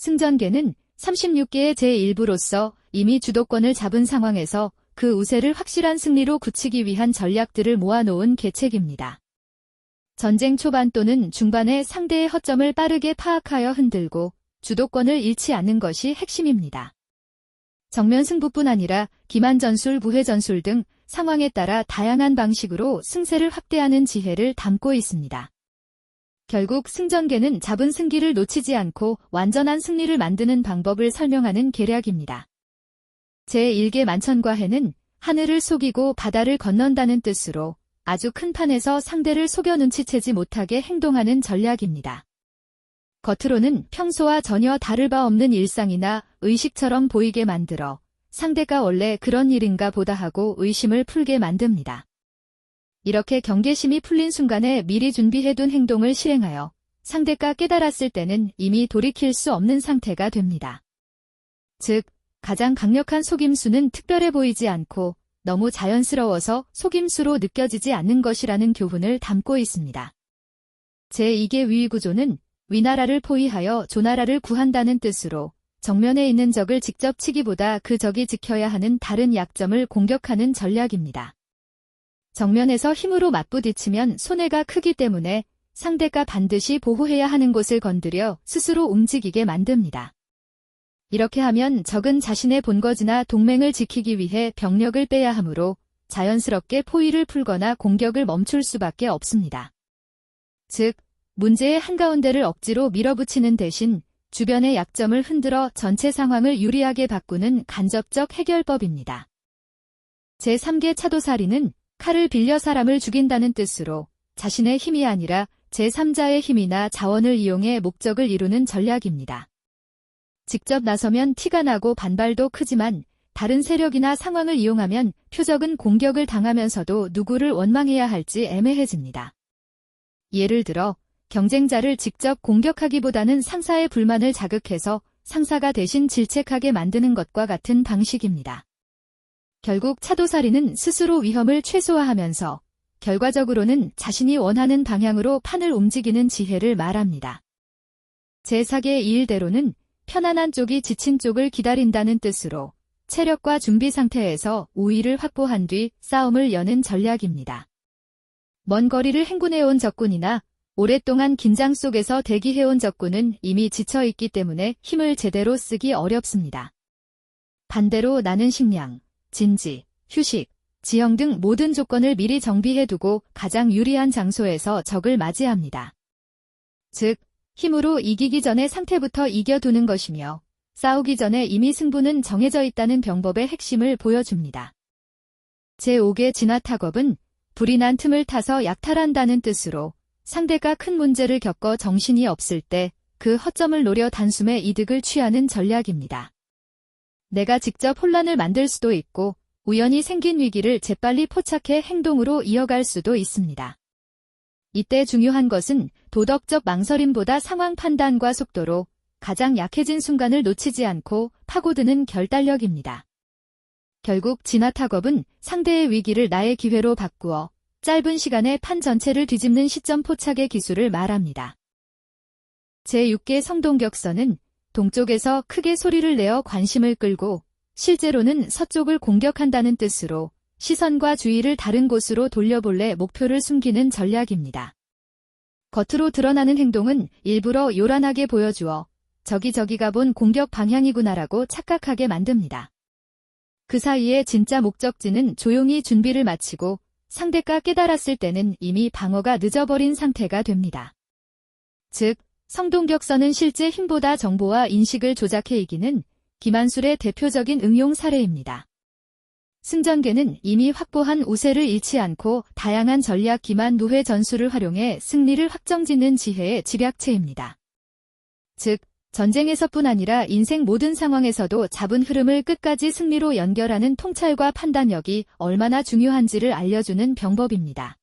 승전계는 36개의 제1부로서 이미 주도권을 잡은 상황에서 그 우세를 확실한 승리로 굳히기 위한 전략들을 모아놓은 계책입니다. 전쟁 초반 또는 중반에 상대의 허점을 빠르게 파악하여 흔들고 주도권을 잃지 않는 것이 핵심입니다. 정면 승부뿐 아니라 기만 전술, 부회 전술 등 상황에 따라 다양한 방식으로 승세를 확대하는 지혜를 담고 있습니다. 결국 승전계는 잡은 승기를 놓치지 않고 완전한 승리를 만드는 방법을 설명하는 계략입니다. 제1계 만천과해는 하늘을 속이고 바다를 건넌다는 뜻으로 아주 큰 판에서 상대를 속여 눈치채지 못하게 행동하는 전략입니다. 겉으로는 평소와 전혀 다를 바 없는 일상이나 의식처럼 보이게 만들어 상대가 원래 그런 일인가 보다 하고 의심을 풀게 만듭니다. 이렇게 경계심이 풀린 순간에 미리 준비해둔 행동을 실행하여 상대가 깨달았을 때는 이미 돌이킬 수 없는 상태가 됩니다. 즉, 가장 강력한 속임수는 특별해 보이지 않고 너무 자연스러워서 속임수로 느껴지지 않는 것이라는 교훈을 담고 있습니다. 제2계 위위구조는 위나라를 포위하여 조나라를 구한다는 뜻으로 정면에 있는 적을 직접 치기보다 그 적이 지켜야 하는 다른 약점을 공격하는 전략입니다. 정면에서 힘으로 맞부딪히면 손해가 크기 때문에 상대가 반드시 보호해야 하는 곳을 건드려 스스로 움직이게 만듭니다. 이렇게 하면 적은 자신의 본거지나 동맹을 지키기 위해 병력을 빼야 하므로 자연스럽게 포위를 풀거나 공격을 멈출 수밖에 없습니다. 즉, 문제의 한가운데를 억지로 밀어붙이는 대신 주변의 약점을 흔들어 전체 상황을 유리하게 바꾸는 간접적 해결법입니다. 제3계 차도살이는 칼을 빌려 사람을 죽인다는 뜻으로 자신의 힘이 아니라 제3자의 힘이나 자원을 이용해 목적을 이루는 전략입니다. 직접 나서면 티가 나고 반발도 크지만 다른 세력이나 상황을 이용하면 표적은 공격을 당하면서도 누구를 원망해야 할지 애매해집니다. 예를 들어 경쟁자를 직접 공격하기보다는 상사의 불만을 자극해서 상사가 대신 질책하게 만드는 것과 같은 방식입니다. 결국 차도살이는 스스로 위험을 최소화하면서 결과적으로는 자신이 원하는 방향으로 판을 움직이는 지혜를 말합니다. 제4계 이일대로는 편안한 쪽이 지친 쪽을 기다린다는 뜻으로 체력과 준비 상태에서 우위를 확보한 뒤 싸움을 여는 전략입니다. 먼 거리를 행군해온 적군이나 오랫동안 긴장 속에서 대기해온 적군은 이미 지쳐있기 때문에 힘을 제대로 쓰기 어렵습니다. 반대로 나는 식량, 진지, 휴식, 지형 등 모든 조건을 미리 정비해두고 가장 유리한 장소에서 적을 맞이합니다. 즉, 힘으로 이기기 전에 상태부터 이겨두는 것이며 싸우기 전에 이미 승부는 정해져 있다는 병법의 핵심을 보여줍니다. 제5계 진화탁업은 불이 난 틈을 타서 약탈한다는 뜻으로 상대가 큰 문제를 겪어 정신이 없을 때 그 허점을 노려 단숨에 이득을 취하는 전략입니다. 내가 직접 혼란을 만들 수도 있고 우연히 생긴 위기를 재빨리 포착해 행동으로 이어갈 수도 있습니다. 이때 중요한 것은 도덕적 망설임보다 상황 판단과 속도로 가장 약해진 순간을 놓치지 않고 파고드는 결단력입니다. 결국 진화탁업은 상대의 위기를 나의 기회로 바꾸어 짧은 시간에 판 전체를 뒤집는 시점 포착의 기술을 말합니다. 제6계 성동격선은 동쪽에서 크게 소리를 내어 관심을 끌고 실제로는 서쪽을 공격한다는 뜻으로 시선과 주의를 다른 곳으로 돌려볼래 목표를 숨기는 전략입니다. 겉으로 드러나는 행동은 일부러 요란하게 보여주어 저기 저기가 본 공격 방향이구나라고 착각하게 만듭니다. 그 사이에 진짜 목적지는 조용히 준비를 마치고 상대가 깨달았을 때는 이미 방어가 늦어버린 상태가 됩니다. 즉, 성동격선은 실제 힘보다 정보와 인식을 조작해 이기는 기만술의 대표적인 응용 사례입니다. 승전계는 이미 확보한 우세를 잃지 않고 다양한 전략 기만 노회 전술을 활용해 승리를 확정짓는 지혜의 집약체입니다. 즉, 전쟁에서뿐 아니라 인생 모든 상황에서도 잡은 흐름을 끝까지 승리로 연결하는 통찰과 판단력이 얼마나 중요한지를 알려주는 병법입니다.